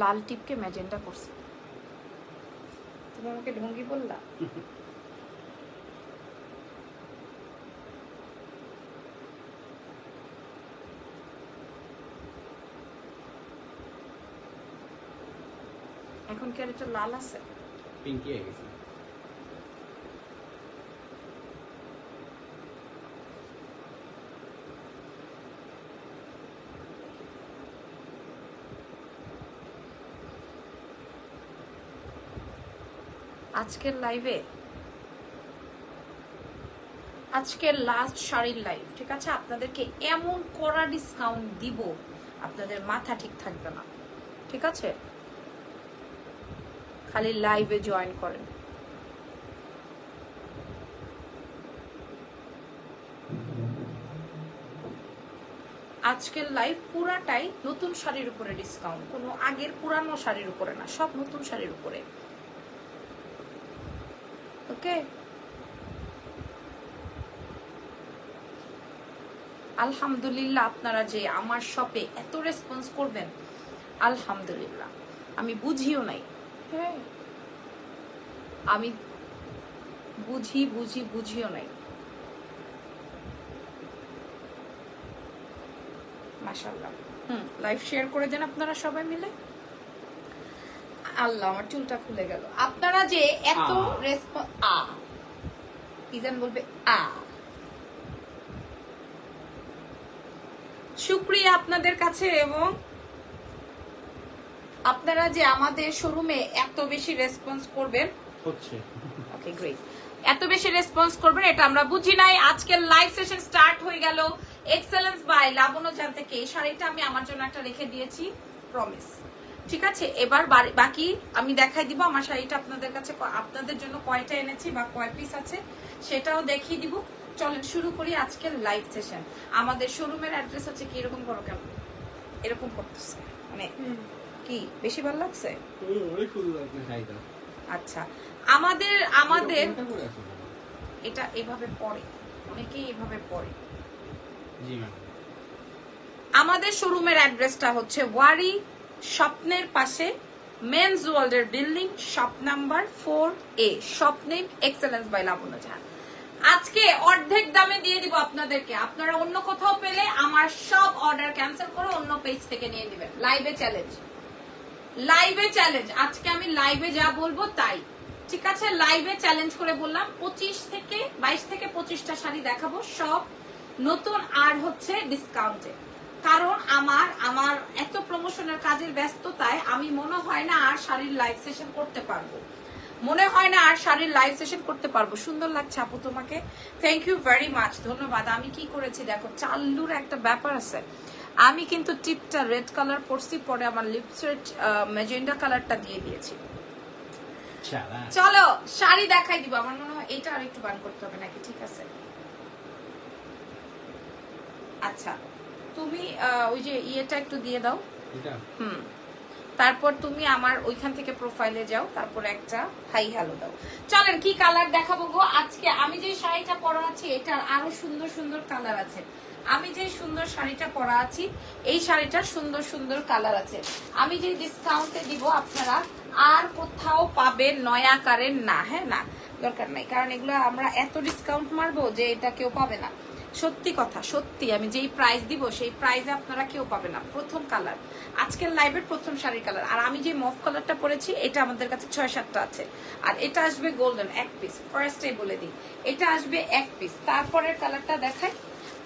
লাল টিপকে magenta করছে। তুমি আমাকে ঢঙ্গি বললা? এখন কি আর এটা লাল আছে? পিঙ্কি হয়ে গেছে। আজকের লাইভে আজকের লাস্ট শাড়ির লাইভ ঠিক আছে? আপনাদেরকে এমন কড়া ডিসকাউন্ট দিব, আপনাদের মাথা ঠিক থাকবে না, ঠিক আছে? খালি লাইভে জয়েন করেন। আজকের লাইভ পুরাটাই নতুন শাড়ির উপরে ডিসকাউন্ট কোনো আগের পুরানো শাড়ির উপরে না, সব নতুন শাড়ির উপরে। ওকে। আলহামদুলিল্লাহ, আপনারা যে আমার শপে এত রেসপন্স করবেন, আলহামদুলিল্লাহ। আমি বুঝিও নাই। হ্যাঁ। আমি বুঝি বুঝি, বুঝিও নাই। মাশাল্লাহ হুম লাইভ শেয়ার করে দেন আপনারা সবাই মিলে। আল্লাহ আমার চুলটা খুলে গেল। আপনারা যে এত। রেসপন্স আ। ইজান বলবে? আ। শুক্রিয়া আপনাদের কাছে এবং আপনারা যে আমাদের শোরুমে এত বেশি রেসপন্স করবেন। হচ্ছে। ওকে গ্রেট এত বেশি রেসপন্স করবেন এটা আমরা বুঝি নাই। আজকের লাইভ সেশন স্টার্ট হয়ে গেল। এক্সেলেন্স বাই লাবণ্য জান থেকে এই শাড়িটা আমি আমার জন্য একটা রেখে দিয়েছি। প্রমিস ঠিক আছে? এবার বাকি আমি দেখাই দিব। আমার শাড়িটা আপনাদের কাছে আপনাদের জন্য কয়টা এনেছি বা কয় পিস আছে সেটাও দেখিয়ে দিব। চলেন শুরু করি আজকের লাইভ সেশন আমাদের শোরুমের অ্যাড্রেস হচ্ছে কি? এরকম করো কেন এরকম করতেছে। মানে কি? বেশি ভালো লাগছে? আচ্ছা। আমাদের আমাদের? এটা এভাবে পড়ে অনেকেই এভাবে পড়ে জি ম্যাম। আমাদের শোরুমের অ্যাড্রেসটা হচ্ছে ওয়ারি স্বপ্নের পাশে মেন্স ওয়ার্ল্ডের building shop number four A shop excellence by Labanya Jahan আজকে অর্ধেক দামে দিয়ে দিব আপনাদেরকে। আপনারা অন্য কোথাও পেলে আমার সব অর্ডার ক্যান্সেল করে অন্য পেজ থেকে নিয়ে নেবেন। লাইভে চ্যালেঞ্জ লাইভে চ্যালেঞ্জ আজকে আমি লাইভে যা বলব তাই। ঠিক আছে? লাইভে চ্যালেঞ্জ করে বললাম, পঁচিশ থেকে বাইশ থেকে পঁচিশটা শাড়ি দেখাবো। সব নতুন আর হচ্ছে ডিসকাউন্টে কারণ আমার আমার এত প্রমোশনের কাজের ব্যস্ততায় আমি মনে হয় না আর শাড়ির লাইভ সেশন করতে পারব। মনে হয় না আর শাড়ির লাইভ সেশন করতে পারব। সুন্দর লাগছে আপু তোমাকে। থ্যাংক ইউ ভেরি মাচ ধন্যবাদ। আমি কি করেছি দেখো চাল্লুর একটা ব্যাপার আছে। আমি কিন্তু টিপটা রেড কালার পরছি পরে আমার লিপসের মেজেন্ডা কালারটা দিয়ে দিয়েছি। চলো। শাড়ি দেখাই দিব। আমার মনে হয় এটা আর একটু বান করতে হবে নাকি? ঠিক আছে। আচ্ছা। তুমি ওই যে ইয়েটা একটু দিয়ে দাও। হুম। তারপর তুমি আমার ওইখান থেকে প্রোফাইলে যাও তারপর একটা হাই হ্যালো দাও। চলেন কি কালার দেখাবো গো? আজকে আমি যে শাড়িটা পরা আছি এটার আরও সুন্দর সুন্দর কালার আছে। আমি যে সুন্দর শাড়িটা পরা আছি এই শাড়িটার সুন্দর সুন্দর কালার আছে। আমি যে ডিসকাউন্টে দিব আপনারা আর কোথাও পাবেন নয়া কারের না হ্যাঁ না? দরকার নাই। কারণ এগুলো আমরা এত ডিসকাউন্ট মারবো যে এটা কেউ পাবে না। সত্যি কথা, সত্যি, আমি যেই প্রাইস দিব, সেই প্রাইজ আপনারা কেউ পাবে না। প্রথম কালার আজকের লাইভের প্রথম শাড়ির কালার আর আমি যে মফ কালারটা পরেছি, এটা আমাদের কাছে ছয় সাতটা আছে। আর এটা আসবে গোল্ডেন এক পিস ফার্স্টে বলে দিই, এটা আসবে এক পিস তারপরের কালারটা দেখাই।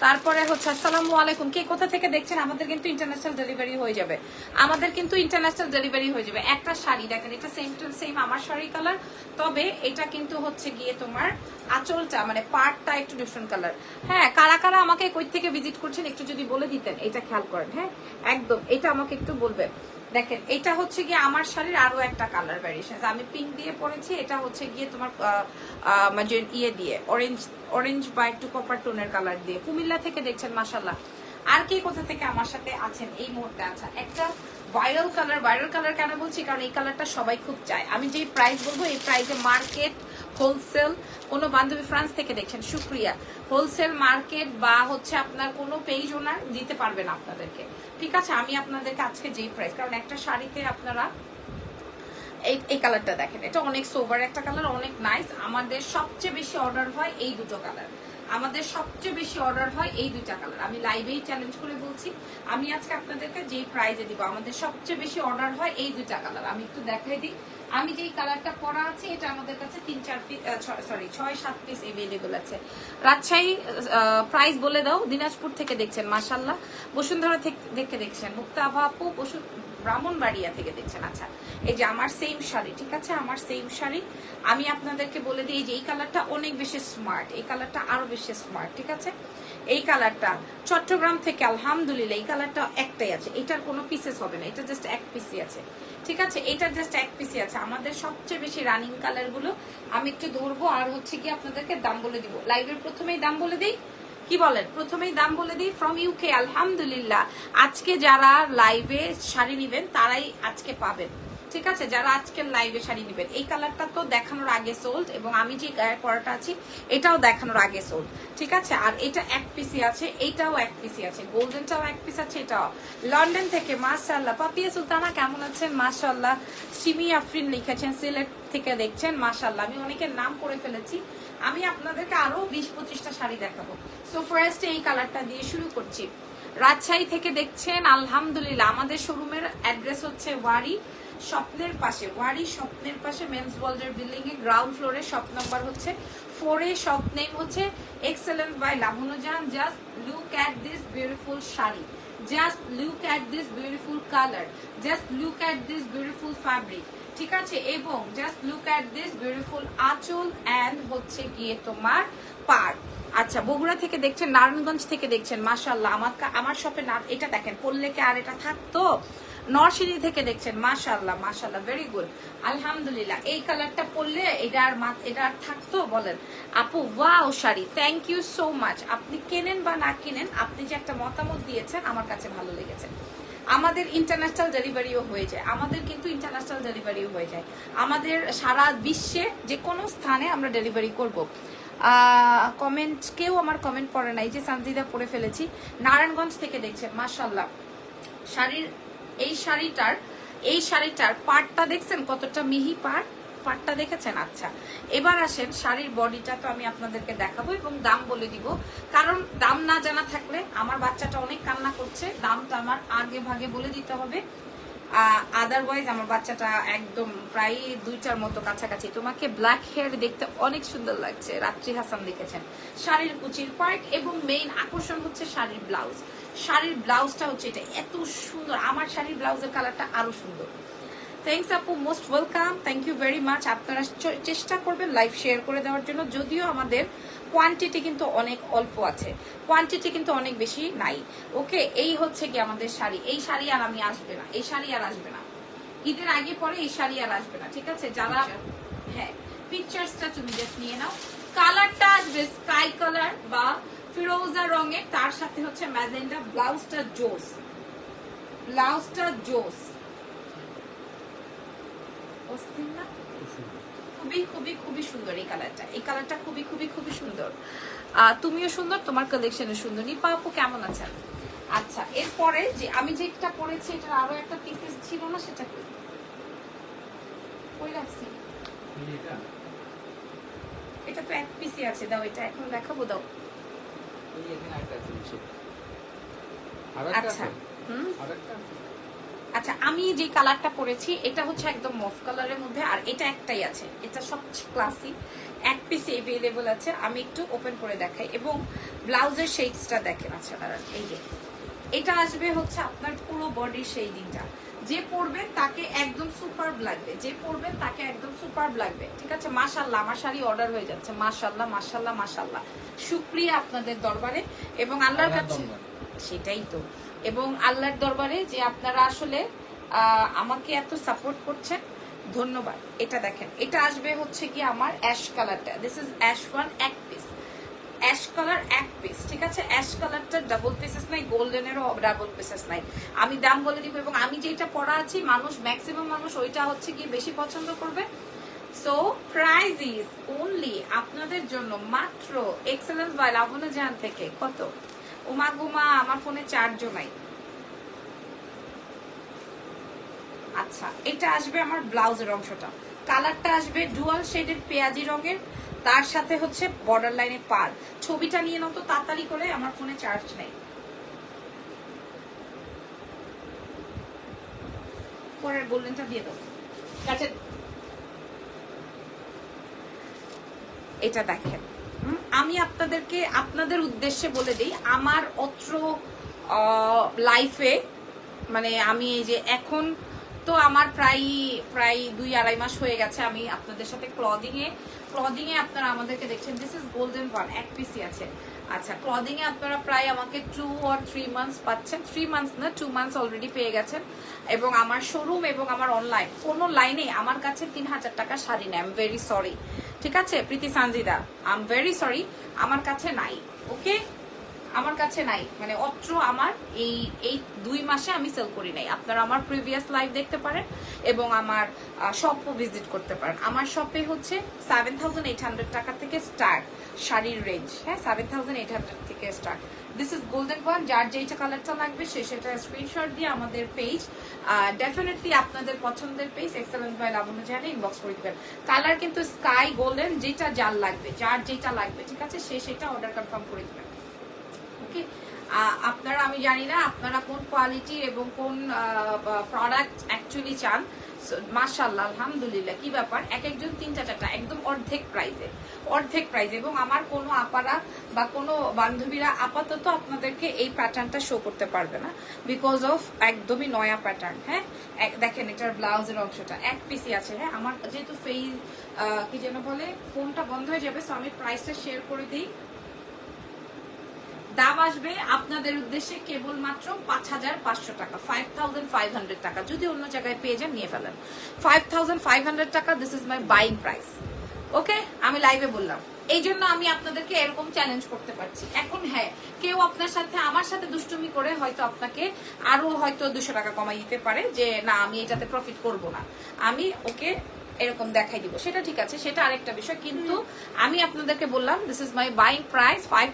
তারপরে হচ্ছে, আসসালামু আলাইকুম। কে কোথা থেকে দেখছেন? আমাদের কিন্তু ইন্টারন্যাশনাল ডেলিভারি হয়ে যাবে। আমাদের কিন্তু ইন্টারন্যাশনাল ডেলিভারি হয়ে যাবে। একটা শাড়ি, দেখেন, এটা সেম টু সেম আমার শাড়ি কালার তবে এটা কিন্তু হচ্ছে গিয়ে তোমার আঁচলটা মানে পার্টটা একটু ডিফারেন্ট কালার হ্যাঁ কারা কারা আমাকে কই থেকে ভিজিট করছেন, একটু যদি বলে দিতেন, এটা খেয়াল করেন হ্যাঁ? একদম, এটা আমাকে একটু বলবেন। দেখেন, এটা হচ্ছে গিয়ে আমার শাড়ির আরও একটা কালার ভ্যারিয়েশন আমি পিঙ্ক দিয়ে পরেছি, এটা হচ্ছে গিয়ে তোমার মানে ইয়ে দিয়ে অরেঞ্জ অরেঞ্জ বা একটু কপার টোনের কালার দিয়ে। কুমিল্লা থেকে দেখছেন মাসাল্লাহ আর কে কোথা থেকে আমার সাথে আছেন এই মুহূর্তে? আচ্ছা একটা ভাইরাল কালার ভাইরাল কালার কেন বলছি? কারণ এই কালারটা সবাই খুব চায়। আমি যেই প্রাইস বলব, এই প্রাইসে মার্কেট হোলসেল কোনো বান্ধবী ফ্রান্স থেকে দেখছেন শুক্রিয়া হোলসেল মার্কেট বা হচ্ছে আপনার কোনো পেজ ওনার দিতে পারবে না আপনাদেরকে। ঠিক আছে? আমি আপনাদেরকে আজকে যেই প্রাইস কারণ একটা শাড়িতে আপনারা এই এই কালারটা দেখেন। এটা অনেক সোভার একটা কালার অনেক নাইস আমাদের সবচেয়ে বেশি অর্ডার হয় এই দুটো কালার আমাদের সবচেয়ে বেশি অর্ডার হয় এই দুইটা কালার আমি লাইভেই চ্যালেঞ্জ করে বলছি। আমি আজকে আপনাদেরকে যেই প্রাইজে দিব, আমাদের সবচেয়ে বেশি অর্ডার হয় এই দুইটা কালার আমি একটু দেখাই দিই। আমি যেই কালারটা পরা আছে, এটা আমাদের কাছে তিন, চার পিস সরি ছয় সাত পিস এভেলেবল আছে। রাজশাহী প্রাইস বলে দাও, দিনাজপুর থেকে দেখছেন মাসাল্লাহ বসুন্ধরা থেকে দেখছেন মুক্তাভা আপু বসু, ব্রাহ্মণবাড়িয়া থেকে দেখছেন আচ্ছা। এই যে আমার সেম শাড়ি, ঠিক আছে? আমার সেম শাড়ি। আমি আপনাদেরকে বলে দিই যে এই কালারটা অনেক বেশি স্মার্ট এই কালারটা আরও বেশি স্মার্ট ঠিক আছে? এই কালারটা চট্টগ্রাম থেকে, আলহামদুলিল্লাহ, এই কালারটা একটাই আছে। এটার কোনো পিসেস হবে না, এটা জাস্ট এক পিসই আছে। ঠিক আছে? এটা জাস্ট এক পিসি আছে। আমাদের সবচেয়ে বেশি রানিং কালারগুলো আমি একটু ধরবো আর হচ্ছে কি আপনাদেরকে দাম বলে দিব। লাইভের প্রথমেই দাম বলে দিই। কি বলেন? প্রথমেই দাম বলে দিই ফ্রম ইউকে আলহামদুলিল্লাহ। আজকে যারা লাইভে শাড়ি নিবেন, তারাই আজকে পাবেন। ঠিক আছে? যারা আজকের লাইভে শাড়ি নিবেন। এই কালারটা তো দেখানোর আগে সোল্ড এবং আমি যে পরাটা আছি, এটাও দেখানোর আগে সোল্ড ঠিক আছে? আর এটা এক পিসি আছে, এইটাও এক পিসি আছে গোল্ডেনটাও এক পিস আছে, এটাও। লন্ডন থেকে মাশাল্লাহ পাপিয়া সুলতানা কেমন আছেন? মাশাল্লাহ সিমি আফরিন লিখেছেন, সিলেট থেকে দেখছেন মাশাল্লাহ আমি অনেকের নাম করে ফেলেছি। আমি আপনাদেরকে আরও বিশ পঁচিশটা শাড়ি দেখাবো। সো ফার্স্ট এই কালারটা দিয়ে শুরু করছি। রাজশাহী থেকে দেখছেন, আলহামদুলিল্লাহ। আমাদের শোরুমের অ্যাড্রেস হচ্ছে ওয়ারি। স্বপ্নের পাশে, ওয়ারি স্বপ্নের পাশে মেন্স ওয়ার্ল্ডের বিল্ডিং এ গ্রাউন্ড ফ্লোরে শপ নাম্বার হচ্ছে ফোরে শপ নেম হচ্ছে excellence by লাভনুজান just look at this beautiful sari just look at this beautiful colour just look at this beautiful fabric ঠিক আছে? এবং just look at this beautiful anchal and হচ্ছে গিয়ে তোমার পার আচ্ছা বগুড়া থেকে দেখছেন, নারায়ণগঞ্জ থেকে দেখছেন মাশাল্লাহ আমার আমার শপে না এটা দেখেন, পড়লে কি আর এটা থাকতো? নরসিংদী থেকে দেখছেন মাশাল্লাহ মাশাল্লাহ ভেরি গুড আলহামদুলিল্লাহ, এই কালারটা পরলে এটা আর এটা আর থাকতো বলেন। আপু wow sari thank you so much আপনি কেনেন বা না কেনেন, আপনি যে একটা মতামত দিয়েছেন, আমার কাছে ভালো লেগেছে। আমাদের ইন্টারন্যাশনাল ডেলিভারিও হয়ে যায়, আমাদের কিন্তু ইন্টারন্যাশনাল ডেলিভারিও হয়ে যায়। আমাদের সারা বিশ্বে যে কোনো স্থানে আমরা ডেলিভারি করব। কমেন্ট কেউ আমার কমেন্ট পড়ে নাই যে, সানজিদা পড়ে ফেলেছি। নারায়ণগঞ্জ থেকে দেখছেন মাশাল্লাহ শাড়ির এই শাড়িটার এই শাড়িটার পাটটা দেখছেন কতটা মিহি পাট? পাটটা দেখেছেন? আচ্ছা। এবার আসেন, শাড়ির বডিটা তো আমি আপনাদেরকে দেখাবো এবং দাম বলে দিব। কারণ দাম না জানা থাকলে আমার বাচ্চাটা অনেক কান্না করছে দাম তো আমার আগে ভাগে বলে দিতে হবে। আদারওয়াইজ আমার বাচ্চাটা একদম প্রায় দুইটার মতো কাছাকাছি। তোমাকে ব্ল্যাক হেয়ার দেখতে অনেক সুন্দর লাগছে, রাত্রি হাসান দেখেছেন। শাড়ির কুচির পার্ট এবং মেইন আকর্ষণ হচ্ছে শাড়ির ব্লাউজ শাড়ির ব্লাউজটা হচ্ছে এটা এত সুন্দর। আমার শাড়ির ব্লাউজের কালারটা আরও সুন্দর। থ্যাংকস আপু most welcome thank you very much আপনারা চেষ্টা করবেন লাইভ শেয়ার করে দেওয়ার জন্য। যদিও আমাদের কোয়ান্টিটি কিন্তু অনেক অল্প আছে। কোয়ান্টিটি কিন্তু অনেক বেশি নাই। ওকে এই হচ্ছে কি আমাদের শাড়ি। এই শাড়ি আর আমি আসবে না। এই শাড়ি আর আসবে না। ঈদের আগে পরে এই শাড়ি আর আসবে না। ঠিক আছে? যারা হ্যাঁ পিকচার্সটা তুমি জাস্ট নিয়ে নাও। কালারটা আসবে স্কাই কালার বা ফিরোজা রঙের তার সাথে হচ্ছে ম্যাজেন্ডা ব্লাউজটা জোস। ব্লাউজটা জোস। অস্থির না? খুবই খুবই খুবই সুন্দর এই কালারটা। এই কালারটা খুবই খুবই খুবই সুন্দর। তুমিও সুন্দর তোমার কালেকশনও সুন্দর। নিপা আপু কেমন আছেন? আচ্ছা এরপরে যে আমি যেটা পরেছি এটার আরও একটা পিসেস ছিল না সেটা কি? কই রাখছি? এটা। এটা তো এক পিসি আছে দাও এটা এখন দেখাবো দাও। আচ্ছা? আচ্ছা আমি যে কালারটা পরেছি এটা হচ্ছে একদম মফ কালারের মধ্যে আর এটা একটাই আছে। এটা সবচেয়ে ক্লাসি এক পিস এভেলেবল আছে। আমি একটু ওপেন করে দেখাই। এবং ব্লাউজের শেডসটা দেখেন আচ্ছা দাঁড়ান এই যে। এটা আসবে হচ্ছে আপনার পুরো বডির দিনটা যে পরবেন তাকে একদম সুপার লাগবে যে পরবেন তাকে একদম সুপার লাগবে ঠিক আছে? মাশাল্লাহ আমার শাড়ি অর্ডার হয়ে যাচ্ছে। মাশাল্লাহ মাশাল্লাহ মাশাল্লাহ শুক্রিয়া আপনাদের দরবারে। এবং আল্লাহর আল্লাহর কাছে সেটাই তো। এবং আল্লাহর দরবারে যে আপনারা আসলে আমাকে এত সাপোর্ট করছেন ধন্যবাদ। এটা দেখেন এটা আসবে হচ্ছে কি আমার অ্যাশ কালারটা দিস ইজ অ্যাশ ওয়ান এক পিস অ্যাশ কালার এক পিস ঠিক আছে? অ্যাশ কালারটা ডাবল পিসেস নাই গোল্ডেনেরও ডাবল পিসেস নাই। আমি দাম বলে দিব এবং আমি যেটা পড়া আছি, মানুষ ম্যাক্সিমাম মানুষ ওইটা হচ্ছে কি বেশি পছন্দ করবে। সো প্রাইজ ইজ অনলি আপনাদের জন্য মাত্র এক্সেলেন্স বাই লাবণা জাহান থেকে কত? উমা গুমা আমার ফোনে চার্জও নাই। আচ্ছা এটা আসবে আমার ব্লাউজের অংশটা। কালারটা আসবে ডুয়াল শেডের পেঁয়াজি রঙের। তার সাথে হচ্ছে বর্ডার লাইনে পার। ছবিটা নিয়ে নাও তো তাড়াতাড়ি করে আমার ফোনে চার্জ নেই। পরের গোল্ডেনটা দিয়ে দাও। কাছে। এটা দেখেন। আমি আপনাদেরকে আপনাদের উদ্দেশ্যে বলে দিই আমার অত্র লাইফে মানে আমি এই যে এখন তো আমার প্রায় প্রায় দুই আড়াই মাস হয়ে গেছে আমি আপনাদের সাথে ক্লদিং এ ক্লদিং এ আপনারা আমাদেরকে দেখছেন দিস ইজ গোল্ডেন ওয়ান এক পিসি আছে। আচ্ছা ক্লদিং এ আপনারা প্রায় আমাকে টু অর থ্রি মান্থস পাচ্ছেন। থ্রি মান্থস না টু মান্থস অলরেডি পেয়ে গেছেন। এবং আমার শোরুম এবং আমার অনলাইন কোনো লাইনে আমার কাছে তিন হাজার টাকা শাড়ি নেই। ভেরি সরি ঠিক আছে, Preeti Sanjida I am very sorry আমার কাছে নাই। ওকে আমার কাছে নাই। মানে অত্র আমার এই এই দুই মাসে আমি সেল করি নাই। আপনারা আমার প্রিভিয়াস লাইভ দেখতে পারেন এবং আমার শপও ভিজিট করতে পারেন। আমার শপে হচ্ছে সেভেন থাউজেন্ড এইট হান্ড্রেড টাকা থেকে স্টার্ট শাড়ির রেঞ্জ হ্যাঁ সেভেন থাউজেন্ড এইট হান্ড্রেড থেকে start this is golden one যার যেইটা কালারটা লাগবে সে সেটা স্ক্রিনশট দিয়ে আমাদের পেজ ডেফিনেটলি আপনাদের পছন্দের পেজ এক্সেলেন্ট বাই লাবণ্য জানে ইনবক্স করে দিবেন। কালার কিন্তু স্কাই গোল্ডেন যেটা যার লাগবে, যার যেটা লাগবে, ঠিক আছে? সে সেটা অর্ডার কনফার্ম করে দিবেন। ওকে আপনারা, আমি জানি না আপনারা কোন কোয়ালিটি এবং কোন প্রোডাক্ট অ্যাকচুয়ালি চান। মাশাল্লাহ আলহামদুলিল্লাহ, কি ব্যাপার? এক একজন তিনটা চারটা, একদম অর্ধেক প্রাইজে অর্ধেক প্রাইজ এবং আমার কোনো আপারা বা কোনো বান্ধবীরা আপাতত আপনাদেরকে এই প্যাটার্নটা শো করতে পারবে না। বিকজ অফ একদমই নয়া প্যাটার্ন হ্যাঁ? দেখেন, এটার ব্লাউজের অংশটা, এক পিসি আছে হ্যাঁ? আমার যেহেতু ফেই কি যেন বলে ফোনটা বন্ধ হয়ে যাবে সো আমি প্রাইসটা শেয়ার করে দিই। দাম আসবে আপনাদের উদ্দেশ্যে কেবলমাত্র পাঁচ হাজার পাঁচশো টাকা ফাইভ থাউজেন্ড ফাইভ হান্ড্রেড টাকা। যদি অন্য জায়গায় পেয়ে যান, নিয়ে ফেলেন। ফাইভ থাউজেন্ড ফাইভ হান্ড্রেড টাকা this is my buying price okay আমি লাইভে বললাম। এই জন্য আমি আপনাদেরকে এরকম চ্যালেঞ্জ করতে পারছি। এখন হ্যাঁ কেউ আপনার সাথে, আমার সাথে দুষ্টুমি করে হয়তো আপনাকে আরও হয়তো দুশো টাকা কমাই দিতে পারে যে, না, আমি এটাতে প্রফিট করব না। আমি ওকে এরকম দেখাই দিব। সেটা ঠিক আছে, সেটা আরেকটা বিষয়। কিন্তু আমি আপনাদেরকে বললাম this is my buying price five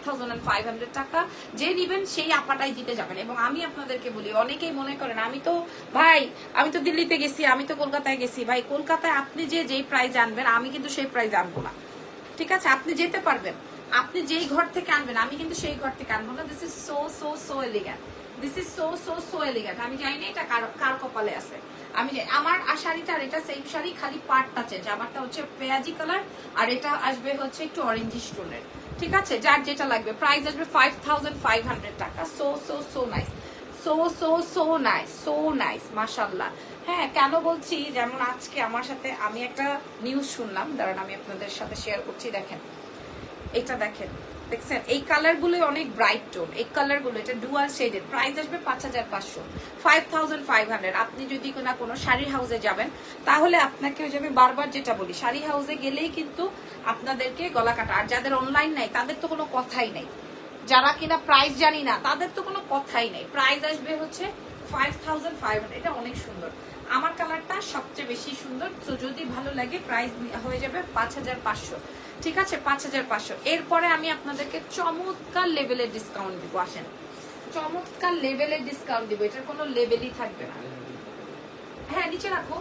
টাকা। যে নিবেন, সেই আপাটাই জিতে যাবেন। এবং আমি আপনাদেরকে বলি, অনেকেই মনে করেন, আমি তো, ভাই, আমি তো দিল্লিতে গেছি, আমি তো কলকাতায় গেছি। ভাই, কলকাতায় আপনি যে, যেই প্রাইস আনবেন, আমি কিন্তু সেই প্রাইস আনব না। ঠিক আছে? আপনি যেতে পারবেন। আপনি যেই ঘর থেকে আনবেন, আমি কিন্তু সেই ঘর থেকে আনব না। This is so so so elegant this is so so so elegant আমি জানি না এটা কার কপালে আছে। আমি আমার শাড়িটা আর এটা সেম শাড়ি, খালি পার্টটা চেঞ্জ আমারটা হচ্ছে পেঁয়াজি কালার আর এটা আসবে হচ্ছে একটু অরেঞ্জি স্টোনের ঠিক আছে? যার যেটা লাগবে। প্রাইস আসবে ফাইভ ফাইভ হান্ড্রেড টাকা। So so so nice so so so nice so nice মাশাল্লাহ হ্যাঁ কেন বলছি? যেমন আজকে আমার সাথে আমি একটা নিউজ শুনলাম। দাঁড়ান, আমি আপনাদের সাথে শেয়ার করছি, দেখেন। এটা দেখেন। দেখছেন? এই কালারগুলো অনেক ব্রাইট টোন এই কালারগুলো এটা ডুয়াল শেডের প্রাইস আসবে পাঁচ হাজার পাঁচশো। ফাইভ ফাইভ হান্ড্রেড আপনি যদি কোনো কোনো শাড়ি হাউসে যাবেন, তাহলে আপনাকে ওই যে আমি বারবার যেটা বলি শাড়ি হাউসে গেলেই কিন্তু আপনাদেরকে গলা কাটা। আর যাদের অনলাইন নাই, তাদের তো কোনো কথাই নাই। যারা কিনা প্রাইস জানি না, তাদের তো কোনো কথাই নেই। প্রাইস আসবে হচ্ছে ফাইভ ফাইভ হান্ড্রেড এটা অনেক সুন্দর। আমার কালারটা সবচেয়ে বেশি সুন্দর। তো যদি ভালো লাগে প্রাইস হয়ে যাবে পাঁচ হাজার পাঁচশো। ঠিক আছে? পাঁচ হাজার পাঁচশো। এরপরে আমি আপনাদেরকে চমৎকার লেভেলের ডিসকাউন্ট দিব। আসেন। চমৎকার লেভেলের ডিসকাউন্ট দিব। এটার কোনো লেভেলই থাকবে না। হ্যাঁ নিচে রাখো।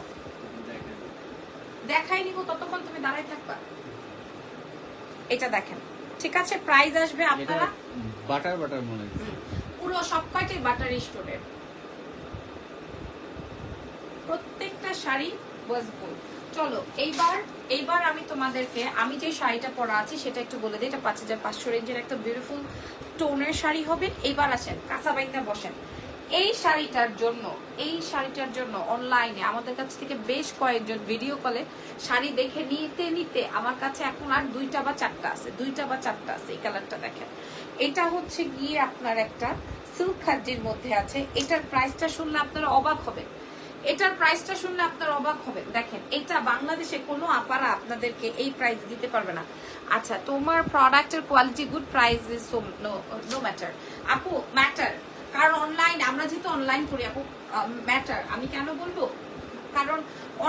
দেখাই নিব ততক্ষণ তুমি দাঁড়াই থাকবা। এটা দেখেন। ঠিক আছে? প্রাইস আসবে আপনারা বাটার বাটার মনে পুরো সবকটাই বাটার স্টোরের প্রত্যেকটা শাড়ি ওয়াজ গুড চলো, এইবার এইবার আমি তোমাদেরকে, আমি যে শাড়িটা পরা আছি, সেটা একটু বলে দিই। এটা পাঁচ হাজার পাঁচশো রেঞ্জের একটা বিউটিফুল টোনের শাড়ি হবে। এইবার আসেন কাঁচাবাইতে বসেন। এই শাড়িটার জন্য, এই শাড়িটার জন্য অনলাইনে আমাদের কাছ থেকে বেশ কয়েকজন ভিডিও কলে শাড়ি দেখে নিতে নিতে আমার কাছে এখন আর দুইটা বা চারটা আছে, দুইটা বা চারটা আছে এই কালারটা দেখেন। এটা হচ্ছে গিয়ে আপনার একটা সিল্ক খাদ্যের মধ্যে আছে। এটার প্রাইসটা শুনলে আপনারা অবাক হবেন। এটার প্রাইসটা শুনলে আপনার অবাক হবেন। দেখেন, এটা বাংলাদেশে কোনো আপারা আপনাদেরকে এই প্রাইস দিতে পারবে না। আচ্ছা তোমার প্রোডাক্টের quality good price is so no matter আপু ম্যাটার কারণ অনলাইন আমরা যেহেতু অনলাইন করি, আপু ম্যাটার আমি কেন বলব? কারণ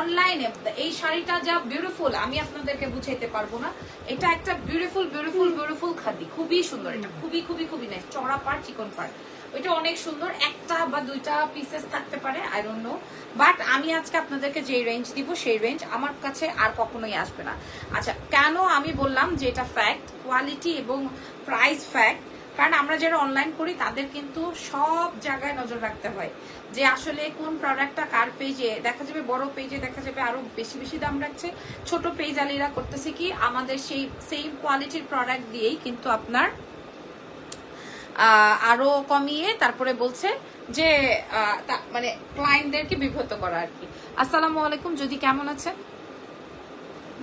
অনলাইনে এই শাড়িটা যা বিউটিফুল আমি আপনাদেরকে বুঝাইতে পারব না। এটা একটা বিউটিফুল বিউটিফুল বিউটিফুল খাদি। খুবই সুন্দর এটা। খুবই খুবই খুবই নাইস চড়া পার চিকন পার ওইটা অনেক সুন্দর। একটা বা দুইটা পিসেস থাকতে পারে আই ডোন্ট নো বাট আমি আজকে আপনাদেরকে যে রেঞ্জ দিব, সেই রেঞ্জ আমার কাছে আর কখনোই আসবে না। আচ্ছা কেন আমি বললাম যে এটা ফ্যাক্ট কোয়ালিটি এবং প্রাইস ফ্যাক্ট কারণ আমরা যারা অনলাইন করি, তাদের কিন্তু সব জায়গায় নজর রাখতে হয় যে আসলে কোন প্রোডাক্টটা কার পেজে দেখা যাবে বড় পেজে দেখা যাবে আরও বেশি বেশি দাম রাখছে। ছোট পেজ আলিরা করতেছে কি, আমাদের সেই সেম কোয়ালিটির প্রোডাক্ট দিয়েই কিন্তু আপনার আরও কমিয়ে তারপরে বলছে যে মানে ক্লায়েন্টদেরকে বিভ্রত করা আর কি। আসসালামু আলাইকুম, যদি কেমন আছেন?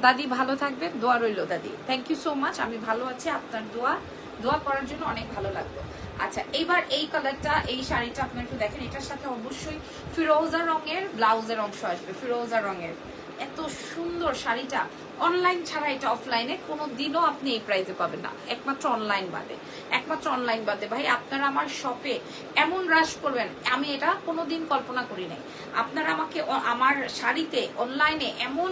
দাদি ভালো থাকবে, দোয়া রইল দাদি। থ্যাংক ইউ সো মাচ আমি ভালো আছি, আপনার দোয়া দোয়া করার জন্য অনেক ভালো লাগল। আচ্ছা এইবার এই কালারটা এই শাড়িটা আপনার একটু দেখেন, এটার সাথে অবশ্যই ফিরোজা রঙের ব্লাউজের অংশ আসবে, ফিরোজা রঙের। এত সুন্দর শাড়িটা। অনলাইন ছাড়া এটা অফলাইনে কোনো দিনও আপনি এই প্রাইজে পাবেন না। একমাত্র অনলাইন বাদে। একমাত্র অনলাইন বাদে। ভাই, আপনারা আমার শপে এমন রাশ করবেন, আমি এটা কোনোদিন কল্পনা করি নাই। আপনারা আমাকে আমার শাড়িতে অনলাইনে এমন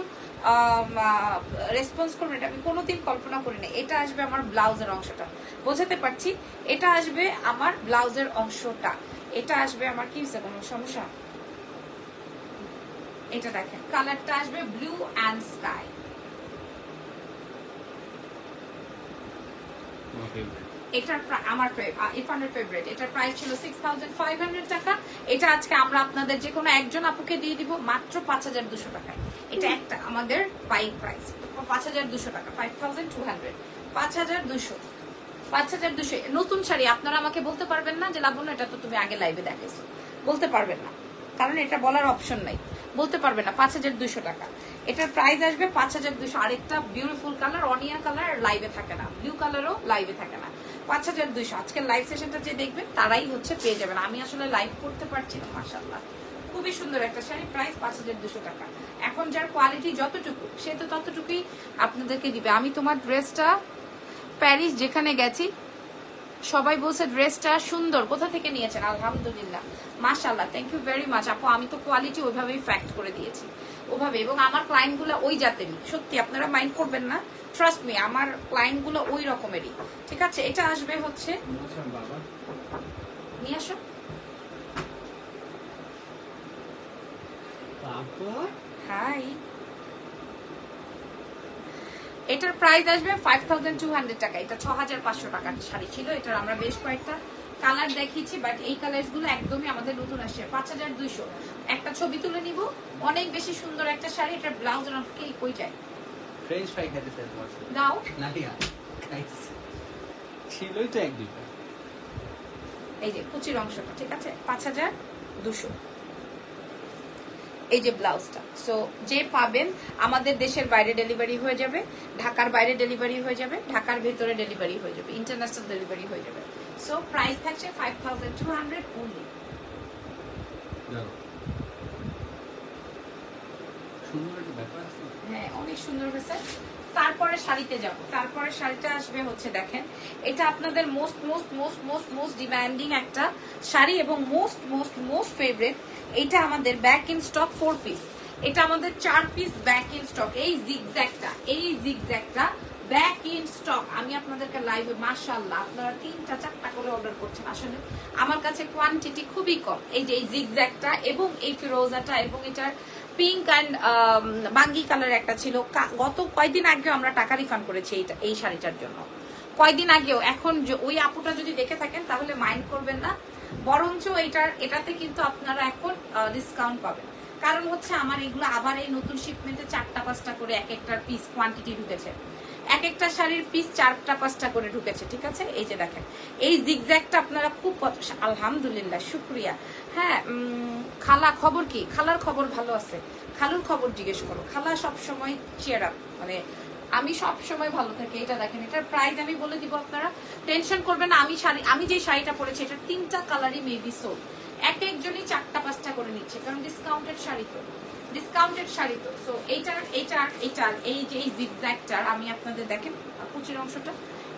রেসপন্স করবেন, এটা আমি কোনোদিন কল্পনা করি না এটা আসবে আমার ব্লাউজের অংশটা। বোঝাতে পারছি? এটা আসবে আমার ব্লাউজের অংশটা। এটা আসবে আমার কি কোনো সমস্যা? এটা দেখেন কালারটা আসবে ব্লু অ্যান্ড স্কাই এটার আমার ইরফানের ফেভারিট এটার প্রাইস ছিল সিক্স থাউজেন্ড ফাইভ হান্ড্রেড টাকা। এটা আজকে আমরা আপনাদের যে কোনো একজন আপুকে দিয়ে দিব মাত্র পাঁচ হাজার দুশো টাকায়। এটা একটা আমাদের বাইক প্রাইস পাঁচ হাজার দুশো টাকা ফাইভ থাউজেন্ড টু হান্ড্রেড পাঁচ হাজার দুশো পাঁচ হাজার দুশো। নতুন শাড়ি আপনারা আমাকে বলতে পারবেন না যে লাবণ্য এটা তো তুমি আগে লাইভে দেখেছ বলতে পারবেন না। কারণ এটা বলার অপশন নাই। বলতে পারবে না, পাঁচ হাজার দুশো টাকা। এটার প্রাইস আসবে পাঁচ হাজার দুশো আরেকটা বিউটিফুল কালার অনিয়া কালার লাইভে থাকে না। ব্লু কালারও লাইভে থাকে না। পাঁচ হাজার দুইশো। আজকের লাইভ সেশনটা যে দেখবেন, তারাই হচ্ছে পেয়ে যাবেন। আমি আসলে লাইভ করতে পারছি না মাসাল্লাহ খুবই সুন্দর একটা শাড়ি প্রাইস পাঁচ হাজার দুশো টাকা। এখন যার কোয়ালিটি যতটুকু, সে তো ততটুকুই আপনাদেরকে দিবে। আমি তোমার ড্রেসটা প্যারিস যেখানে গেছি, সবাই বলছে ড্রেসটা সুন্দর, কোথা থেকে নিয়েছেন? আলহামদুলিল্লাহ। মাশাল্লাহ থ্যাংক ইউ ভেরি মাচ আপু। আমি তো কোয়ালিটি ওইভাবেই ফ্যাক্ট করে দিয়েছি ওভাবে। এবং আমার ক্লায়েন্টগুলো ওই জাতেরই। সত্যি আপনারা মাইন্ড করবেন না। ট্রাস্ট মি আমার ক্লায়েন্টগুলো ওই রকমেরই। ঠিক আছে এটা আসবে হচ্ছে নিয়ে আসো। হাই এটার প্রাইস আসবে ফাইভ থাউজেন্ড টু হান্ড্রেড টাকা। এটা ছ হাজার পাঁচশো টাকার শাড়ি ছিল। এটার আমরা বেশ কয়েকটা কালার দেখিয়েছি বাট এই কালারগুলো একদমই আমাদের নতুন আসছে। পাঁচ হাজার দুইশো। একটা ছবি তুলে নিব। অনেক বেশি সুন্দর একটা শাড়ি এটার ব্লাউজ আমাকে কই যায়। ফ্রেঞ্চ ফ্রাই খেতে। দাও। না ছিলই তো এক দুইটা। এই যে কুচির অংশটা ঠিক আছে? পাঁচ হাজার দুশো এই যে ব্লাউজটা সো যে পাবেন আমাদের দেশের বাইরে ডেলিভারি হয়ে যাবে ঢাকার বাইরে ডেলিভারি হয়ে যাবে ঢাকার ভেতরে ডেলিভারি হয়ে যাবে ইন্টারন্যাশনাল ডেলিভারি হয়ে যাবে। সো প্রাইস থাকছে ফাইভ থাউজেন্ড টু হান্ড্রেড হ্যাঁ অনেক সুন্দর হয়েছে। তারপরে শাড়িতে যাব। তারপরে শাড়িটা আসবে হচ্ছে দেখেন। এটা আপনাদের most most most most most demanding একটা শাড়ি এবং মোস্ট মোস্ট মোস্ট ফেভারিট এটা আমাদের back in stock four piece এটা আমাদের চার পিস ব্যাক ইন স্টক এই জিগজ্যাকটা এই জিগজ্যাকটা ব্যাক ইন স্টক আমি আপনাদেরকে লাইভে মাশাআল্লাহ, আপনারা তিনটা, চারটা করে অর্ডার করছেন। আসলে আমার কাছে কোয়ান্টিটি খুবই কম। এই যে এই জিগজ্যাকটা এবং এই ফিরোজাটা এবং এটার পিঙ্ক অ্যান্ড বাঙ্গি কালার একটা ছিল। গত কয়দিন আগেও আমরা টাকা রিফান্ড করেছি এইটা, এই শাড়িটার জন্য। কয়দিন আগেও, এখন ওই আপুটা যদি দেখে থাকেন, তাহলে মাইন্ড করবেন না। বরঞ্চ এটার, এটাতে কিন্তু আপনারা এখন ডিসকাউন্ট পাবেন। কারণ হচ্ছে আমার এগুলো আবার এই নতুন শিপমেন্টে চারটা, পাঁচটা করে এক একটার পিস কোয়ান্টিটি ঢুকেছে। এক একটা শাড়ির পিস চারটা, পাঁচটা করে ঢুকেছে, ঠিক আছে? এই যে দেখেন, এই জিগজ্যাগটা আপনারা খুব আলহামদুলিল্লাহ, শুক্রিয়া। হ্যাঁ খালা, খবর কি? খালার খবর ভালো আছে। খালুর খবর জিজ্ঞেস করো। খালা সবসময় চেয়ার আপ মানে আমি সব সময় ভালো থাকি, এটা দেখেন, এটার প্রাইস আমি বলে দিব আপনারা। টেনশন করবেন আমি শাড়ি, আমি যে শাড়িটা পরেছি, এটার তিনটা কালারই মেবি সোল এক একজনই চারটা, পাঁচটা করে নিচ্ছে, কারণ ডিসকাউন্টেড শাড়ি তো। ডিসকাউন্টেড শাড়ি তো। সো এইটার এইটার এইটার, এই যে, এই জিগজ্যাগটার আমি আপনাদের দেখেন, কুচির অংশটা।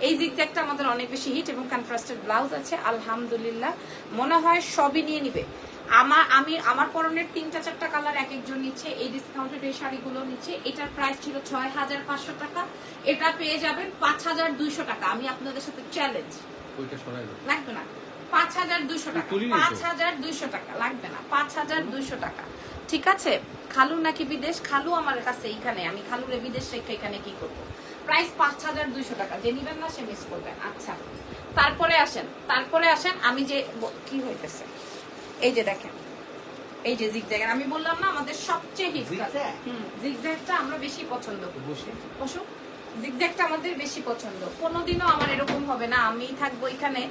এই জিগজ্যাগটা আমাদের অনেক বেশি হিট এবং কন্ট্রাস্টেড ব্লাউজ আছে, আলহামদুলিল্লাহ। মনে হয় সবই নিয়ে নিবে। আমার আমি আমার পরনের তিনটা চারটা কালার এক একজন নিচ্ছে এই ডিসকাউন্টেড এই শাড়িগুলো নিচ্ছে এটার প্রাইস ছিল ছয় হাজার পাঁচশো টাকা। এটা পেয়ে যাবেন পাঁচ হাজার দুইশো টাকা। আমি আপনাদের সাথে চ্যালেঞ্জ। লাগবে না। পাঁচ হাজার দুইশো টাকা। পাঁচ হাজার দুইশো টাকা। লাগবে না। পাঁচ হাজার দুইশো টাকা। ঠিক আছে? খালু নাকি বিদেশ? খালু আমার কাছে এইখানে। আমি খালুরে বিদেশ রেখে এখানে কি করব? প্রাইস পাঁচ হাজার দুইশো টাকা। যে নিবেন না সে মিস করবেন আচ্ছা। তারপরে আসেন। তারপরে আসেন। আমি যে কি হইতেছে? এই যে দেখেন এই যে জিগজ্যাগ আমি বললাম না আমাদের সবচেয়ে হিট? জিগজ্যাগটা আমরা বেশি পছন্দ করি। বসে। জিগজ্যাগটা আমাদের বেশি পছন্দ। কোনোদিনও আমার এরকম হবে না আমি থাকব এখানে।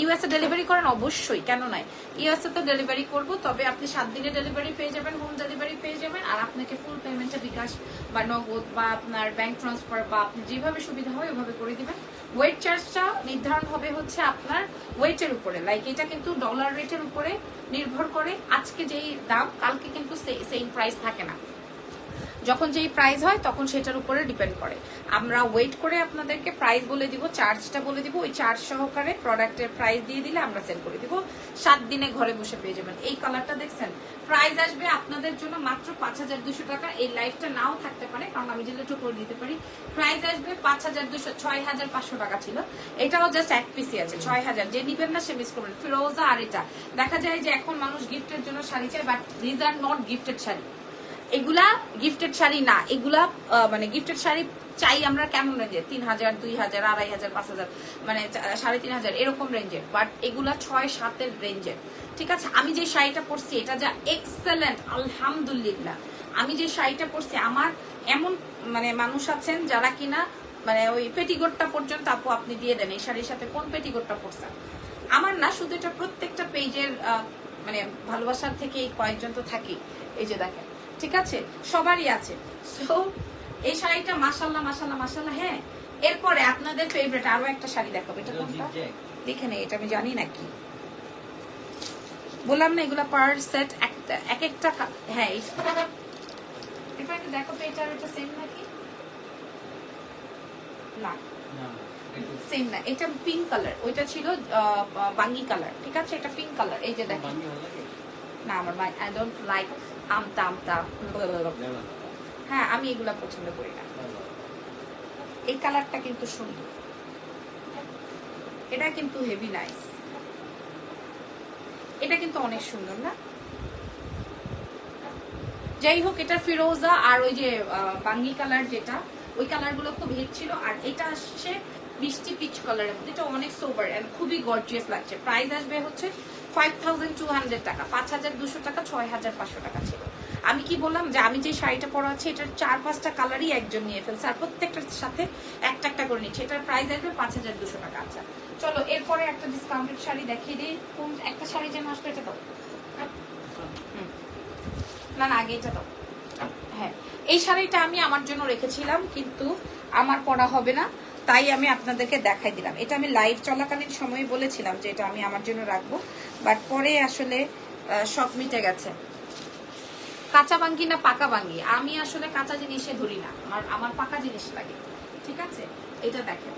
ইউএসএ ডেলিভারি করেন? অবশ্যই কেন নয় ইউএসএ তো ডেলিভারি করব তবে আপনি সাত দিনে ডেলিভারি পেয়ে যাবেন হোম ডেলিভারি পেয়ে যাবেন আর আপনাকে ফুল পেমেন্টে বিকাশ বা নগদ বা আপনার ব্যাংক ট্রান্সফার বা আপনি যেভাবে সুবিধা হয় ওইভাবে করে দিবেন। ওয়েট চার্জটা নির্ধারণ হবে হচ্ছে আপনার ওয়েটের উপরে। লাইক এটা কিন্তু ডলার রেটের উপরে নির্ভর করে আজকে যেই দাম, কালকে কিন্তু সেম প্রাইস থাকে না। যখন যেই প্রাইস হয়, তখন সেটার উপরে ডিপেন্ড করে। আমরা ওয়েট করে আপনাদেরকে প্রাইস বলে দিব চার্জটা বলে দিব, ওই চার্জ সহকারে প্রোডাক্টের প্রাইস দিয়ে দিলে আমরা সেল করে দিব। সাত দিনে ঘরে বসে পেয়ে যাবেন। এই কালারটা দেখছেন? প্রাইস আসবে আপনাদের জন্য মাত্র পাঁচ হাজার দুশো টাকা। এই লাইফটা নাও থাকতে পারে, কারণ আমি যেটা করে দিতে পারি প্রাইস আসবে পাঁচ হাজার দুশো, ছয় হাজার পাঁচশো টাকা ছিল। এটাও জাস্ট এক পিসি আছে, ছয় হাজার। যে নিবেন না, সে মিস করবেন। ফিরোজা আর এটা। দেখা যায় যে এখন মানুষ গিফটের জন্য শাড়ি চায় but these are not gifted sari. এগুলা গিফটেড শাড়ি না, এগুলা মানে গিফটেড শাড়ি চাই আমরা কেমন রেঞ্জে তিন হাজার, দুই হাজার, আড়াই হাজার, পাঁচ হাজার মানে সাড়ে তিন হাজার, এরকম রেঞ্জের বাট এগুলা ছয় সাতের রেঞ্জের ঠিক আছে? আমি যে শাড়িটা পরছি, এটা যা এক্সেলেন্ট আলহামদুলিল্লাহ। আমি যে শাড়িটা পরছি, আমার এমন মানে মানুষ আছেন যারা কিনা মানে ওই পেটিকোটটা পর্যন্ত আপু আপনি দিয়ে দেন, এই শাড়ির সাথে কোন পেটিকোটটা পরছেন? আমার না, শুধু এটা প্রত্যেকটা পেজের মানে ভালোবাসার থেকে এই কয়েকজন তো থাকি। এই যে দেখেন ঠিক আছে? সবারই আছে। সো এই শাড়িটা মাসাল্লাহ মাসাল্লাহ মাসাল্লাহ হ্যাঁ? এরপরে আপনাদের ফেভারিট আরও একটা শাড়ি দেখাবো। এটা কোনটা? দেখে নেই এটা আমি জানি না কি বললাম না এগুলা পার সেট একটা এক একটা হ্যাঁ দেখো তো এটা এটা সেম নাকি? না। সেম না এটা পিঙ্ক কালার ওইটা ছিল বাঙ্গি কালার ঠিক আছে? এটা পিঙ্ক কালার এই যে দেখেন। হ্যাঁ আমি পছন্দ করি না। এই কালারটা কিন্তু সুন্দর। এটা কিন্তু হেভি নাইস। এটা কিন্তু অনেক সুন্দর, না? যাই হোক, এটা ফিরোজা আর ওই যে বাঙ্গি কালার যেটা, ওই কালারগুলো খুব হিট ছিল। আর এটা আসছে মিষ্টি পিচ কালারের মধ্যে। এটা অনেক এন্ড খুবই গর্জিয়াস লাগছে। প্রাইস আসবে হচ্ছে ফাইভ থাউজেন্ড টু হান্ড্রেড টাকা, পাঁচ হাজার দুশো টাকা, ছয় হাজার পাঁচশো টাকা ছিল। আমি কি বললাম যে আমি যে শাড়িটা পরা আছে, এটার চার পাঁচটা কালারই একজন নিয়ে ফেলছে, আর প্রত্যেকটার সাথে একটা একটা করে নিচ্ছে। এটার প্রাইস আসবে পাঁচ হাজার দুশো টাকা আচ্ছা। চলো, এরপরে একটা ডিসকাউন্টেড শাড়ি দেখিয়ে দিই। কোন, একটা শাড়ি যেন আসলো, এটা দাও। না না, আগে এটা দাও। হ্যাঁ এই শাড়িটা আমি আমার জন্য রেখেছিলাম, কিন্তু আমার পরা হবে না। তাই আমি আপনাদেরকে দেখাই দিলাম। এটা আমি লাইভ চলাকালীন সময় বলেছিলাম যে এটা আমি আমার জন্য রাখব। বাট পরে আসলে সব মিটে গেছে। কাঁচা বাঙ্গি না পাকা বাঙ্গি? আমি আসলে কাঁচা জিনিসে ধরি না। আমার আমার পাকা জিনিস লাগে। ঠিক আছে? এটা দেখেন।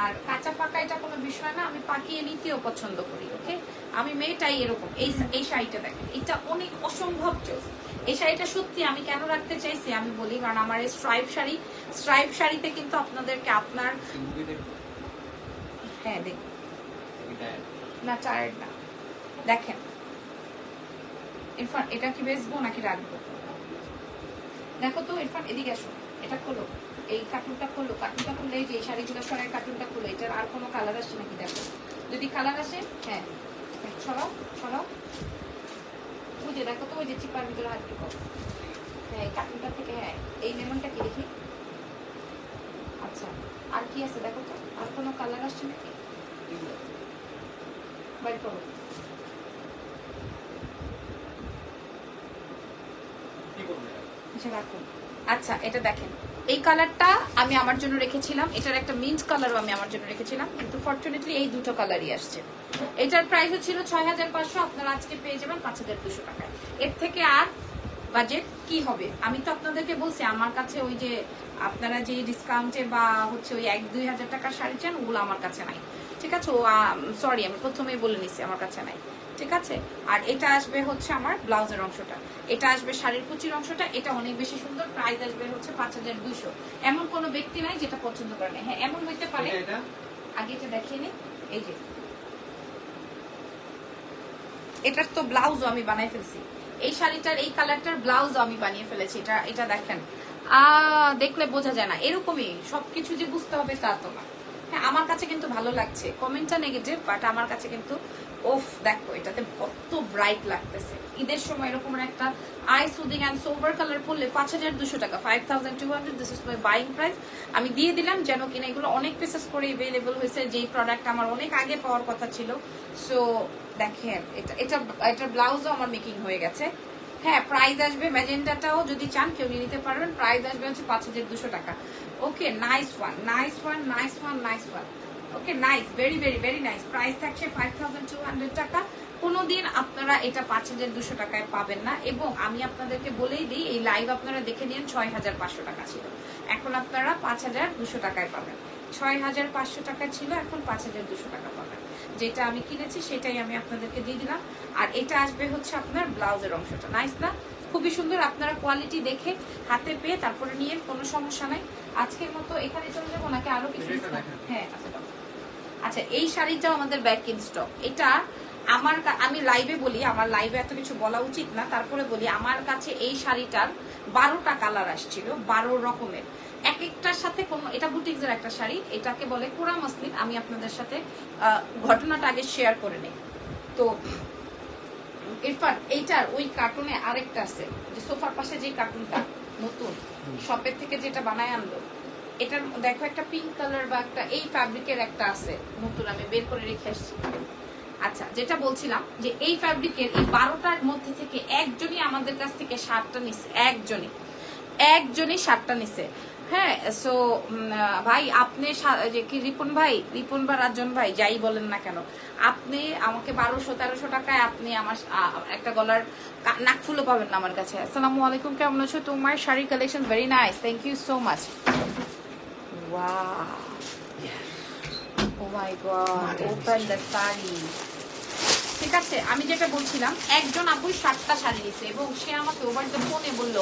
আর কাঁচা পাকা এটা কোনো বিষয় না। আমি পাকিয়ে নিতেও পছন্দ করি ওকে আমি মেয়েটাই এরকম। এই এই শাড়িটা দেখেন। এটা অনেক অসম্ভব চোখ। এই শাড়িটা সত্যি আমি কেন রাখতে চাইছি আমি বলি কারণ আমার এই স্ট্রাইপ শাড়ি স্ট্রাইপ শাড়িতে কিন্তু আপনাদেরকে আপনার হ্যাঁ দেখ না টায়ার্ড না। দেখেন। ইরফান এটা কি বেচবো নাকি রাখব? দেখো তো ইরফান এদিকে আসো। এটা খোলো। এই কার্টুনটা খোলো। কার্টুনটা খুললে এই যে শাড়িগুলো সরাই কার্টুনটা খোলো। এটার আর কোনো কালার আসছে নাকি দেখো? যদি কালার আসে হ্যাঁ। হ্যাঁ, সরাও সরাও যে দেখো তো ওই যে চিপার ভিতরে হাত ঢুকো হ্যাঁ কাটিংটা থেকে হ্যাঁ এই লেমনটা কি দেখি? আচ্ছা আর কি আছে দেখো তো? আর কোনো কালার আসছে নাকি? বাইর করো। কি করবে? রাখুন আচ্ছা এটা দেখেন। এই কালারটা আমি আমার জন্য রেখেছিলাম। এটার একটা মিন্ট কালারও আমি আমার জন্য রেখেছিলাম। কিন্তু ফর্চুনেটলি এই দুটো কালারই আসছে। এটার প্রাইস ছিল ছয় হাজার পাঁচশো। আপনারা আজকে পেয়ে যাবেন পাঁচ হাজার দুশো টাকায়। এর থেকে আর বাজেট কি হবে? আমি তো আপনাদেরকে বলছি, আমার কাছে ওই যে আপনারা যে ডিসকাউন্টে বা হচ্ছে ওই এক দুই হাজার টাকার শাড়ি চান, ওগুলো আমার কাছে নাই। ঠিক আছে? ও সরি আমি প্রথমেই বলে নিছি, আমার কাছে নাই। ঠিক আছে? আর এটা আসবে হচ্ছে আমার ব্লাউজের অংশটা। এটা আসবে শাড়ির কুচির অংশটা এটা অনেক বেশি সুন্দর প্রাইস আসবে হচ্ছে পাঁচ হাজার দুইশো। এমন কোনো ব্যক্তি নাই যেটা পছন্দ করে না। হ্যাঁ এমন হইতে পারে। আগে এটা দেখিয়ে নি। এই যে। এটার তো ব্লাউজও আমি বানাই ফেলছি। এই শাড়িটার এই কালারটার ব্লাউজও আমি বানিয়ে ফেলেছি। এটা এটা দেখেন। আ দেখলে বোঝা যায় না। এরকমই সবকিছু যে বুঝতে হবে তা তো না। হ্যাঁ আমার কাছে কিন্তু ভালো লাগছে। কমেন্টটা নেগেটিভ বাট আমার কাছে কিন্তু ওফ, দেখো, এটাতে কত ব্রাইট লাগতেছে। ঈদের সময় এরকম একটা eye soothing and sober colour পরলে পাঁচ হাজার দুশো টাকা five thousand two hundred this is my buying price আমি দিয়ে দিলাম যেন কিনা এগুলো অনেক পিসেস করে অ্যাভেলেবল হয়েছে, যেই প্রোডাক্ট আমার অনেক আগে পাওয়ার কথা ছিল। সো দেখেন, এটা এটা এটার ব্লাউজও আমার মেকিং হয়ে গেছে। হ্যাঁ প্রাইস আসবে ম্যাজেন্টাটাও যদি চান কেউ নিয়ে নিতে পারবেন প্রাইস আসবে হচ্ছে পাঁচ হাজার দুশো টাকা। Okay nice one nice one nice one nice one okay nice very very very nice price থাকছে ফাইভ থাউজেন্ড টু হান্ড্রেড টাকা। কোনোদিন আপনারা এটা পাঁচ হাজার দুশো টাকায় পাবেন না। এবং আমি আপনাদেরকে বলেই দিই এই লাইভ আপনারা দেখে নিন ছয় হাজার পাঁচশো টাকা ছিল। এখন আপনারা পাঁচ হাজার দুশো টাকায় পাবেন। ছয় হাজার পাঁচশো টাকা ছিল এখন পাঁচ হাজার দুশো টাকা পাবেন। যেটা আমি কিনেছি সেটাই আমি আপনাদেরকে দিয়ে দিলাম। আর এটা আসবে হচ্ছে আপনার ব্লাউজের অংশটা। নাইস না? খুবই সুন্দর। আপনারা কোয়ালিটি দেখে হাতে পেয়ে তারপরে নিয়ে কোনো সমস্যা নাই। আজকের মতো এখানে চলে যাব নাকি আরও কিছু হ্যাঁ আচ্ছা। আচ্ছা এই শাড়িটাও আমাদের ব্যাক ইন স্টক এটা আমার আমি লাইভে বলি আমার লাইভে এত কিছু বলা উচিত না তারপরে বলি আমার কাছে এই শাড়িটার বারোটা কালার আসছিল বারো রকমের। এক একটার সাথে কোনো এটা বুটিক্সের একটা শাড়ি এটাকে বলে কোরা মসলিন আমি আপনাদের সাথে ঘটনাটা আগে শেয়ার করে নেই। তো ইরফান এইটার ওই কার্টুনে আরেকটা আছে যে সোফার পাশে যে কার্টুনটা নতুন শপের থেকে যেটা বানায় আনলো এটার দেখো একটা পিঙ্ক কালার বা একটা, এই ফ্যাব্রিকের একটা আছে। নতুন আমি বের করে রেখে আসছি। আচ্ছা যেটা বলছিলাম যে এই ফ্যাব্রিকের এই বারোটার মধ্যে থেকে একজনই আমাদের কাছ থেকে শার্টটা নিছে। একজনই। একজনই শার্টটা নিছে। হ্যাঁ সো ভাই, আপনি কি, রিপন ভাই, রিপন বা রাজন ভাই, যাই বলেন না কেন, আপনি আমাকে বারোশো, তেরোশো টাকায় আপনি আমার একটা গলার নাকফুলও পাবেন না আমার কাছে। আসসালামু আলাইকুম, কেমন আছো? তোমার sari collection very nice thank you so much wow Oh my god. Open the sari. ঠিক আছে আমি যেটা বলছিলাম একজন আপুই সাতটা শাড়ি নিছে এবং সে আমাকে ওভার দ্য ফোনে বলল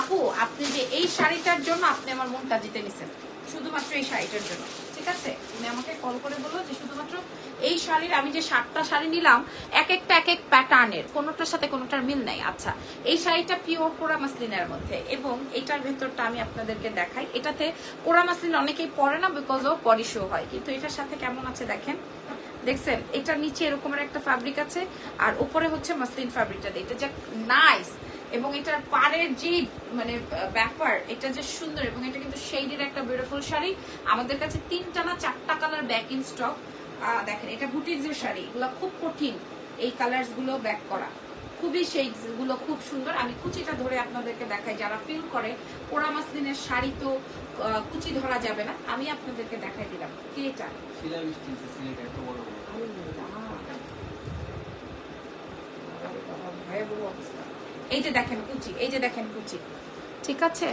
আপু আপনি যে এই শাড়িটার জন্য আপনি আমার মনটা জিতে নিছেন শুধুমাত্র এই শাড়িটার জন্য। ঠিক আছে? উনি আমাকে কল করে বলল যে শুধুমাত্র এই শাড়ির আমি যে সাতটা শাড়ি নিলাম, এক একটা এক এক প্যাটার্নের কোনোটার সাথে কোনোটার মিল নাই। আচ্ছা এই শাড়িটা পিওর কোরা মাসলিনের মধ্যে এবং এটার ভেতরটা আমি আপনাদেরকে দেখাই। এটাতে কোরা মাসলিন অনেকেই পরে না বিকজ অফ বডি শো হয়, কিন্তু এটার সাথে কেমন আছে দেখেন। দেখছেন, এটার নিচে এরকমের একটা ফ্যাব্রিক আছে আর উপরে হচ্ছে মাসলিন ফ্যাব্রিকটা এটা যে নাইস এবং এটার পাড়ের যে মানে ব্যাপার, এটা যে সুন্দর এবং এটা কিন্তু সেইডের একটা বিউটিফুল শাড়ি। আমাদের কাছে তিনটা না চারটা কালার ব্যাক ইন স্টক দেখেন এটা বুটিক্সের শাড়ি এগুলো খুব কঠিন এই কালার্সগুলো ব্যাক করা। খুবই শেডসগুলো খুব সুন্দর। আমি কুচিটা ধরে আপনাদেরকে দেখাই যারা ফিল করে পোড়া মাসলিনের শাড়ি তো কুচি ধরা যাবে না। আমি আপনাদেরকে দেখাই দিলাম কে এটা। এই যে দেখেন কুচি এই যে দেখেন কুচি। ঠিক আছে?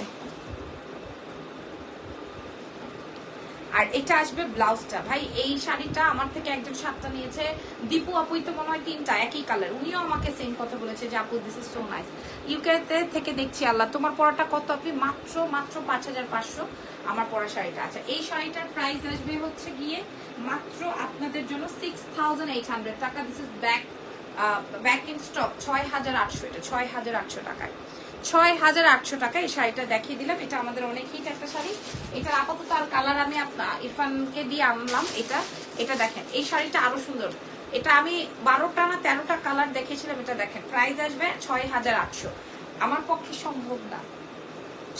আর এটা আসবে ব্লাউজটা। ভাই, এই শাড়িটা আমার থেকে একজন সাতটা নিয়েছে। দীপু আপুই তো মনে হয় তিনটা, একই কালার উনিও আমাকে সেম কথা বলেছে যে, আপু দিস ইজ সো নাইস ইউকেতে থেকে দেখছি, আল্লাহ, তোমার পড়াটা কত? আপনি মাত্র মাত্র পাঁচ হাজার পাঁচশো আমার পরা শাড়িটা আচ্ছা এই শাড়িটার প্রাইস আসবে হচ্ছে গিয়ে মাত্র আপনাদের জন্য সিক্স থাউজেন্ড এইট হান্ড্রেড টাকা। This is back back in stock ছয় হাজার আটশো এটা, ছয় হাজার আটশো টাকায়। ছয় হাজার আটশো টাকা। এই শাড়িটা দেখিয়ে দিলাম। এটা আমাদের অনেক হিট একটা শাড়ি। এটার আপাতত আর কালার আমি ইরফানকে দিয়ে আনলাম এটা। এটা দেখেন, এই শাড়িটা আরও সুন্দর। এটা আমি বারোটা না তেরোটা কালার দেখিয়েছিলাম, এটা দেখেন। প্রাইস আসবে ছয় হাজার আটশো। আমার পক্ষে সম্ভব না।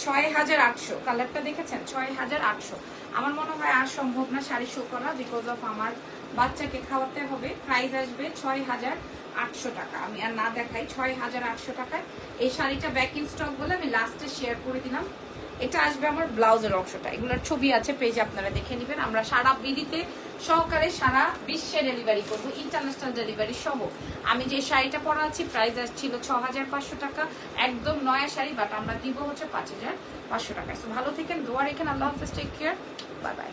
ছয় হাজার আটশো। কালারটা দেখেছেন? ছয় হাজার আটশো। আমার মনে হয় আর সম্ভব না শাড়ি শো করা বিকজ অফ আমার বাচ্চাকে খাওয়াতে হবে। প্রাইস আসবে ছয় হাজার আটশো টাকা। আমি আর না দেখাই, ছয় হাজার আটশো টাকায়। এই শাড়িটা ব্যাক ইন স্টক বলে আমি লাস্টে শেয়ার করে দিলাম। এটা আসবে আমার ব্লাউজের অংশটা। এগুলোর ছবি আছে পেজে আপনারা দেখে নেবেন। আমরা সারা বিডিতে সহকারে সারা বিশ্বে ডেলিভারি করব ইন্টারন্যাশনাল ডেলিভারি সহ। আমি যে শাড়িটা পরা আছি প্রাইস আসছিল ছ হাজার পাঁচশো টাকা। একদম নয়া শাড়ি বাট আমরা দিব হচ্ছে পাঁচ হাজার পাঁচশো টাকা। ভালো থেকেন, দোয়া রেখেন, আল্লাহ হাফেজ টেক কেয়ার বাই বাই